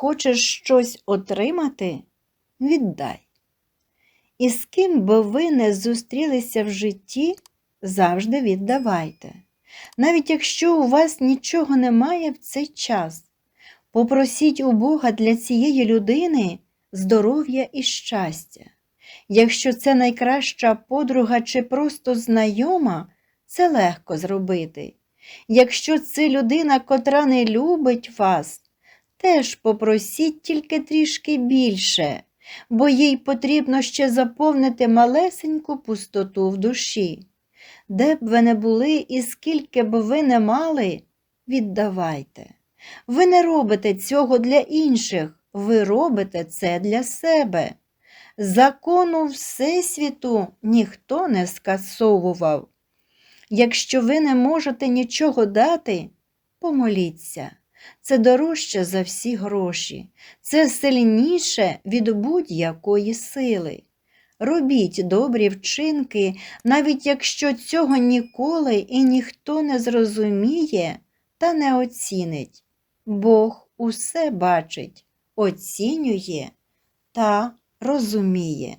хочеш щось отримати, віддай. І з ким би ви не зустрілися в житті, завжди віддавайте. Навіть якщо у вас нічого немає в цей час, попросіть у Бога для цієї людини здоров'я і щастя. Якщо це найкраща подруга чи просто знайома, це легко зробити. Якщо це людина, котра не любить вас, теж попросіть тільки трішки більше, бо їй потрібно ще заповнити малесеньку пустоту в душі. Де б ви не були і скільки б ви не мали, віддавайте. Ви не робите цього для інших, ви робите це для себе. Закону Всесвіту ніхто не скасовував. Якщо ви не можете нічого дати, помоліться. Це дорожче за всі гроші, це сильніше від будь-якої сили. Робіть добрі вчинки, навіть якщо цього ніколи і ніхто не зрозуміє та не оцінить. Бог усе бачить, оцінює та розуміє.